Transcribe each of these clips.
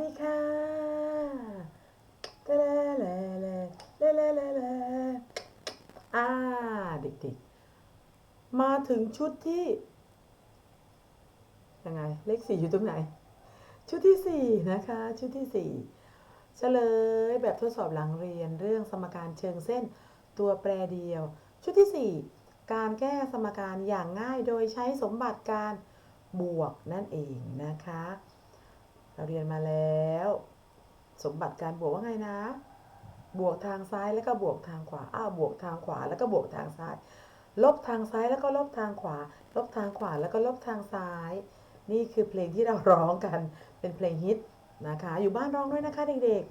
ดีค่ะเลเลเลเลเลเลเลอ่าเด็กๆ มาถึงชุดที่ ยังไง เลขสี่อยู่ตรงไหน ชุดที่สี่นะคะ ชุดที่สี่เฉลยแบบทดสอบหลังเรียนเรื่องสมการเชิงเส้นตัวแปรเดียว ชุดที่สี่การแก้สมการอย่างง่ายโดยใช้สมบัติการบวกนั่นเองนะคะ เราเรียนมาแล้ว สมบัติการบวกว่าไงนะ บวกทางซ้ายแล้วก็บวกทางขวา อ้าวบวกทางขวาแล้วก็บวกทางซ้าย ลบทางซ้ายแล้วก็ลบทางขวา ลบทางขวาแล้วก็ลบทางซ้าย นี่คือเพลงที่เราร้องกัน เป็นเพลงฮิตนะคะ อยู่บ้านร้องด้วยนะคะเด็ก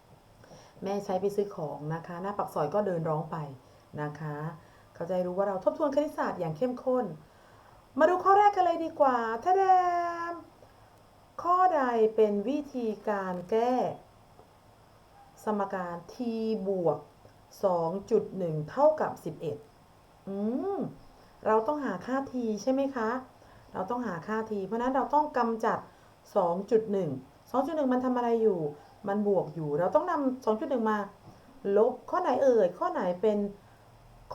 ๆ แม่ใช้ไปซื้อของนะคะ หน้าปักซอยก็เดินร้องไปนะคะ เขาจะรู้ว่าเราทบทวนคณิตศาสตร์อย่างเข้มข้น มาดูข้อแรกกันเลยดีกว่าท่าแดม ข้อใดเป็นวิธีการแก้ สมการ t บวก 2.1 เท่ากับ 11 อืม เราต้องหาค่า t ใช่ไหมคะ เราต้องหาค่า t เพราะนั้นเราต้องกำจัด 2.1 2.1 มันทำอะไรอยู่ มันบวกอยู่ เราต้องนำ2.1 มา ลบ ข้อไหนเอ่ย ข้อไหนเป็น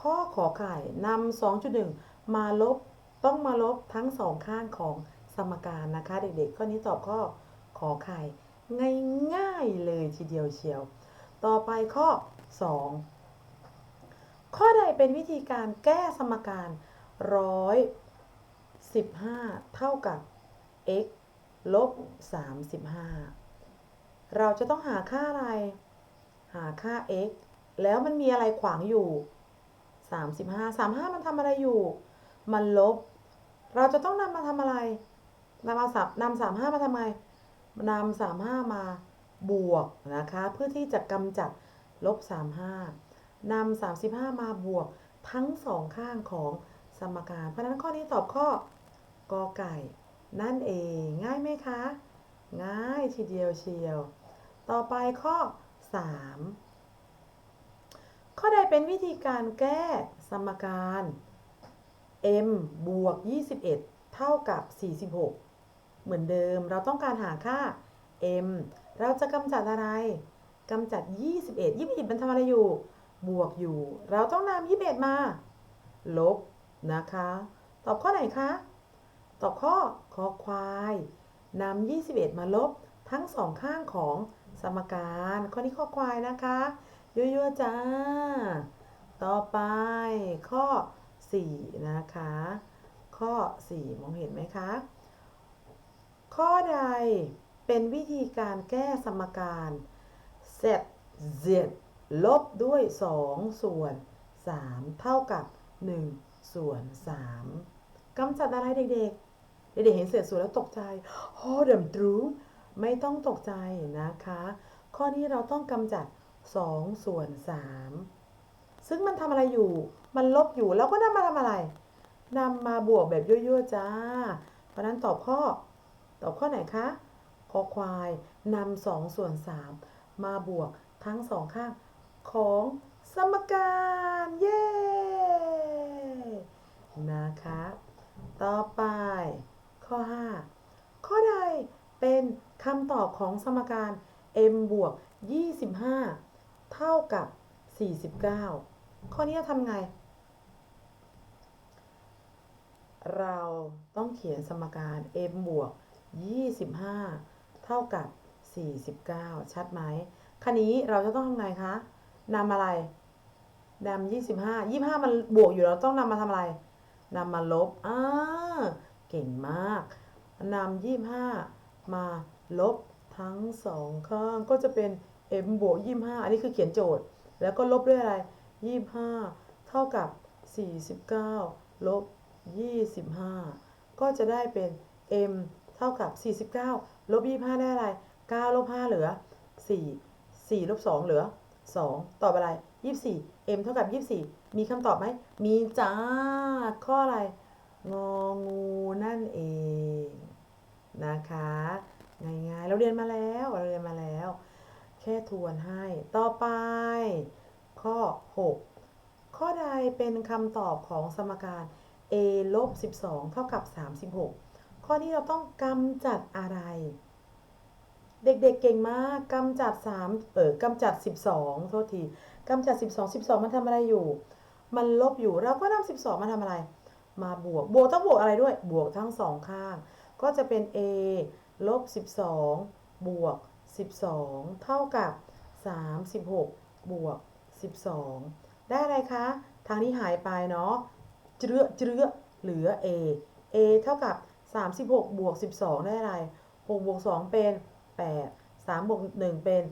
ข้อขอไข่นำ2.1 มาลบ ต้องมาลบทั้งสองข้างของ สมการนะคะ เด็กๆ ข้อนี้ตอบข้อขอไข่ง่ายๆเลยทีเดียวเชียว ต่อไปข้อ 2 ข้อใดเป็นวิธีการแก้สมการ115เท่ากับ x ลบ35เราจะต้องหาค่าอะไร หาค่า x แล้วมันมีอะไรขวางอยู่35 35มันทำอะไรอยู่ มันลบ เราจะต้องนำมาทำอะไร นำมาสับนำ35มห้ามาทำไมนำ35มห้ามาบวกนะคะ เพื่อที่จะกำจัดลบ35นำ35มสิบห้ามาบวกทั้งสองข้างของสมการ เพราะฉะนั้นข้อนี้ตอบข้อกอไก่ นั่นเอง ง่ายไหมคะ ง่ายทีเดียวเชียว ต่อไปข้อ 3 ข้อใดเป็นวิธีการแก้สมการ m บวก 21 เท่ากับ 46 เหมือนเดิมเราต้องการหาค่า m เราจะกำจัดอะไรกำจัด 21 21มันทำอะไรอยู่ บวกอยู่ เราต้องนำ21มา ลบนะคะ ตอบข้อไหนคะ ตอบข้อคอควายนำ21 มาลบทั้งสองข้างของสมการ ข้อนี้ข้อควายนะคะยั่วๆจ้า ต่อไปข้อ 4 นะคะ ข้อ 4 มองเห็นไหมคะ ข้อใดเป็นวิธีการแก้สมการ z z ลบด้วย 2 ส่วน 3 เท่ากับ 1 ส่วน 3กำจัดอะไรเด็กๆ เด็กๆเห็นเศษส่วนแล้วตกใจโอ้เดมตรูไม่ต้องตกใจนะคะ ข้อนี้เราต้องกำจัด 2 ส่วน 3 ซึ่งมันทำอะไรอยู่ มันลบอยู่แล้วก็นำมาทำอะไรนำมาบวกแบบยั่วๆจ้า เพราะนั้นตอบข้อ ตอบข้อไหนคะคอควายนำสองส่วนสามมาบวกทั้งสองข้างของสมการ เย้ นะคะ ต่อไป ข้อ 5 ข้อใดเป็นคำตอบของสมการ m บวก 25 เท่ากับ 49 ข้อนี้ทำไง เราต้องเขียนสมการ m บวก25 เท่ากับ 49 ชัดไหมคันนี้เราจะต้องทำไงคะนำอะไรนำ25 25 มันบวกอยู่เราต้องนำมาทำอะไรนำมาลบอ่าเก่งมากนำ25 มาลบทั้งสองข้างก็จะเป็น m บวก25 อันนี้คือเขียนโจทย์ แล้วก็ลบด้วยอะไร 25 เท่ากับ 49 ลบ 25 ก็จะได้เป็น m เท่ากับ 49 ลบ 25 ได้อะไร 9 ลบ 5 เหลือ 4 4 ลบ 2 เหลือ 2 ตอบอะไร 24 m เท่ากับ 24 มีคำตอบไหม มีจ้า ข้ออะไร งองูนั่นเอง นะคะ ง่ายๆ เราเรียนมาแล้ว เราเรียนมาแล้ว แค่ทวนให้ ต่อไป ข้อ 6 ข้อใดเป็นคำตอบของสมการ a ลบ 12 เท่ากับ 36 ข้อนี้เราต้องกำจัดอะไร เด็กๆเก่งมากกำจัด3เออกำจัด 12 โทษทีกำจัด 12 12 มันทำอะไรอยู่ มันลบอยู่เราก็นำ12 มาทำอะไร มาบวก บวกต้องบวกอะไรด้วย บวกทั้งสองข้าง ก็จะเป็น a ลบ 12 บวก 12 เท่ากับ 36 บวก 12 ได้อะไรคะ ทางนี้หายไปเนาะเจือเจือเหลือ a a เท่ากับ 36บวก12 ได้อะไร6บวก2เป็น 8 3บวก1เป็น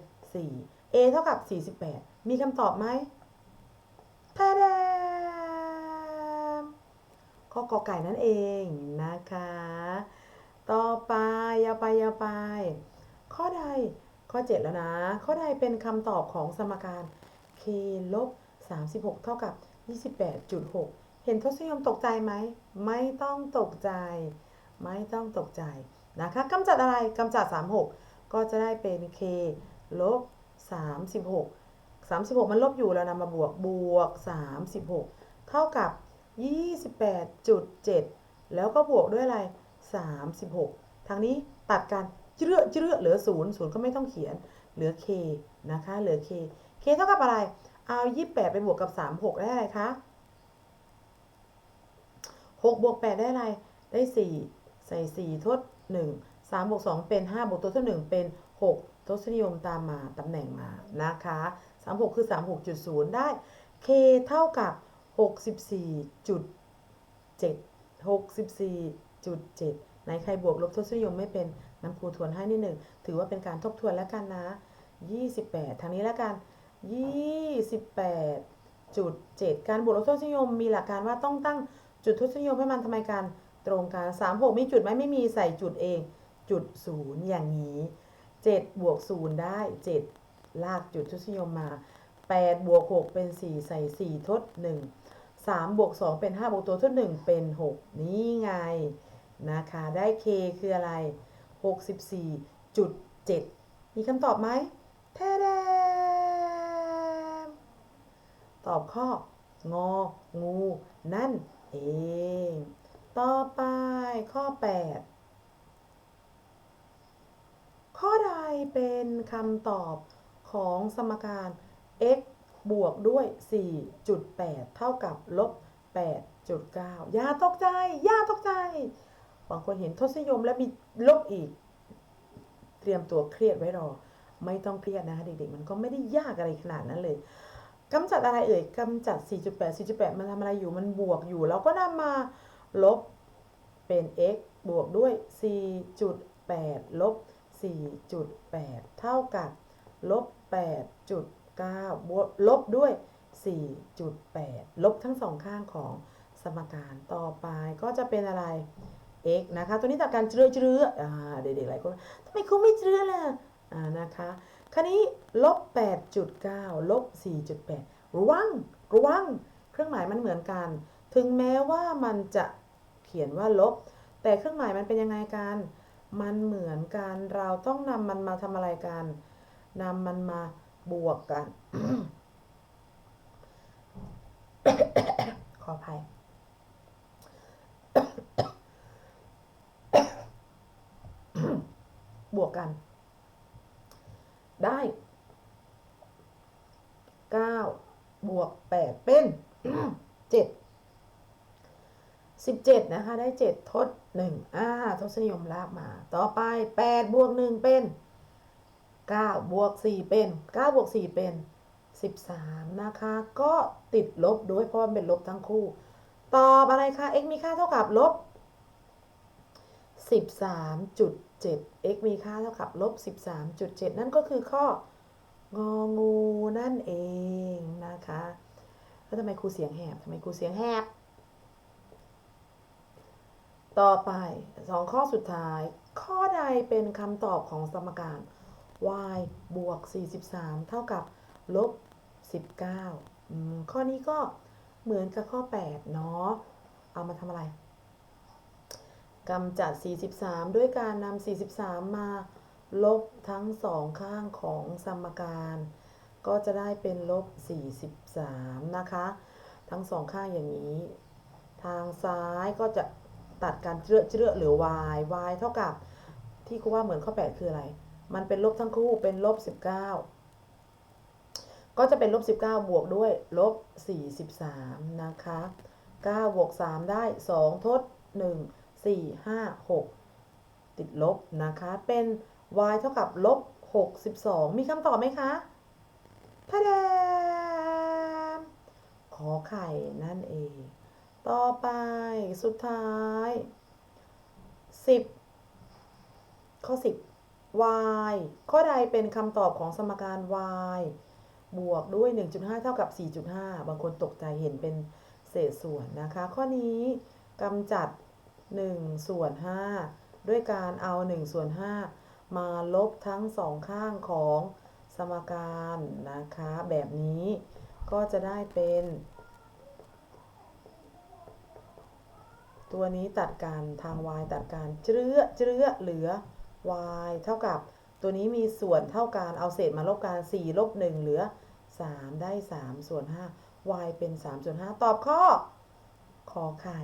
4 a เท่ากับ 48 มีคำตอบไหมทาดามข้อกอไก่นั่นเองนะคะ ต่อไปยาไปยาไป ข้อใดข้อ 7 แล้วนะ ข้อใดเป็นคำตอบของสมการ k ลบ36 เท่ากับ 28.6 เห็นทศนิยมตกใจไหม ไม่ต้องตกใจ ไม่ต้องตกใจนะคะกำจัดอะไรกำจัด 36 ก็จะได้เป็น k ลบ 36 36 มันลบอยู่แล้วนำมาบวกบวก 36 เท่ากับ 28.7 แล้วก็บวกด้วยอะไร 36 ทางนี้ตัดกันเจื้อเจื้อเหลือ 0 0 ก็ไม่ต้องเขียนเหลือ k นะคะ เหลือ k k เท่ากับอะไร เอา 28 ไปบวกกับ 36 ได้อะไรคะ 6 บวก 8 ได้อะไร ได้ 4 ใส่ 4 ทด 1 3บวก2เป็น 5บวกตัวทด1เป็น 6 ทศนิยมตามมาตำแหน่งมานะคะ 36 คือ 36.0 ได้ k เท่ากับ 64.7 64.7ไหนใครบวกลบทศนิยมไม่เป็นน้ำครูทวนให้นิดหนึ่ง ถือว่าเป็นการทบทวนแล้วกันนะ 28 ทางนี้แล้วกัน 28.7 การบวกลบทศนิยมมีหลักการว่าต้องตั้งจุดทศนิยมให้มันทำไมกัน ตรงกัน36 มีจุดไหมไม่มีใส่จุดเอง จุดศูนย์อย่างนี้ 7 บวก 0 ได้ 7 ลากจุดทศนิยมมา 8 บวก 6 เป็น 4 ใส่ 4 ทด 1 3 บวก 2 เป็น 5 บวกตัวทด 1 เป็น 6 นี่ไง นะคะ ได้ k คืออะไร 64.7 มีคำตอบไหมแท้แดมตอบข้ององู นั่นเอง ต่อไปข้อ 8 ข้อใดเป็นคำตอบของสมการ x บวกด้วย 4.8 เท่ากับลบ 8.9 อย่าตกใจ อย่าตกใจ บางคนเห็นทศนิยมและมีลบอีก เตรียมตัวเครียดไว้รอ ไม่ต้องเครียดนะคะเด็กๆ มันก็ไม่ได้ยากอะไรขนาดนั้นเลยกำจัดอะไรเอ่ยกำจัด 4.8 4.8 มันทำอะไรอยู่ มันบวกอยู่ เราก็นำมา ลบเป็น x บวกด้วย 4.8 ลบ 4.8 เท่ากับ ลบ 8.9 บวกลบด้วย 4.8 ลบทั้งสองข้างของสมการต่อไปก็จะเป็นอะไร x นะคะ ตัวนี้จากการเจื้อเจื้อเด็กๆหลายคนทำไมครูไม่เจื้อล่ะนะคะ คราวนี้ลบ 8.9 ลบ 4.8 ระวัง ระวัง เครื่องหมายมันเหมือนกัน ถึงแม้ว่ามันจะ ขียนว่าลบ แต่เครื่องหมายมันเป็นยังไงกัน มันเหมือนกัน เราต้องนำมันมาทำอะไรกันนำมันมาบวกกัน ขออภัยบวกกัน ได้ 9 บวก 8 เป็น 7 17 นะคะ ได้ 7 ทด 1 อ่า ทศนิยมลากมา ต่อไป 8 บวก 1 เป็น 9 บวก 4 เป็น 9 บวก 4 เป็น 13 นะคะ ก็ติดลบด้วยเพราะมันเป็นลบทั้งคู่ ตอบอะไรคะ x มีค่าเท่ากับลบ 13.7 x มีค่าเท่ากับลบ 13.7 นั่นก็คือข้ององูนั่นเองนะคะ แล้วทำไมครูเสียงแหบทำไมครูเสียงแหบ ต่อไปสองข้อสุดท้าย ข้อใดเป็นคำตอบของสมการ y บวก 43 เท่ากับลบ 19 ข้อนี้ก็เหมือนกับข้อ 8 เนาะ เอามาทำอะไรกำจัด 43 ด้วยการนำ43 มาลบทั้งสองข้างของสมการ ก็จะได้เป็นลบ 43 นะคะ ทั้งสองข้างอย่างนี้ ทางซ้ายก็จะ ตัดการเจื้อเจือหลือ y y เท่ากับที่ครูว่าเหมือนข้อ 8 คืออะไร มันเป็นลบทั้งคู่เป็นลบ 19 ก็จะเป็นลบ 19 บวกด้วยลบ 43 นะคะ 9 บวก 3 ได้ 2 ทด 1 4 5 6 ติดลบนะคะ เป็น y เท่ากับลบ 62 มีคำตอบไหมคะทะเดมขอไข่นั่นเอง ต่อไปสุดท้าย 10 ข้อ 10 y ข้อใดเป็นคำตอบของสมการ y บวกด้วย 1.5 เท่ากับ 4.5 บางคนตกใจเห็นเป็นเศษส่วนนะคะ ข้อนี้กำจัด 1 ส่วน 5 ด้วยการเอา 1 ส่วน 5 มาลบทั้งสองข้างของสมการนะคะ แบบนี้ก็จะได้เป็น ตัวนี้ตัดกันทาง y ตัดกันเจื้อเจื้อเหลือ y เท่ากับ ตัวนี้มีส่วนเท่ากันเอาเศษมาลบกัน4ลบ1เหลือ 3 ได้3ส่วน5 y เป็น3ส่วน5ตอบข้อขอไข่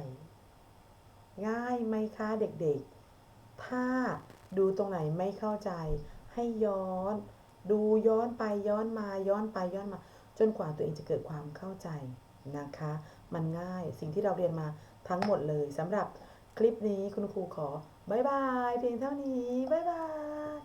ง่ายไหมคะเด็กๆ ถ้าดูตรงไหนไม่เข้าใจให้ย้อน ดูย้อนไปย้อนมาย้อนไปย้อนมา จนกว่าตัวเองจะเกิดความเข้าใจนะคะ มันง่ายสิ่งที่เราเรียนมา ทั้งหมดเลยสำหรับคลิปนี้คุณครูขอบายบายเพียงเท่านี้บายบาย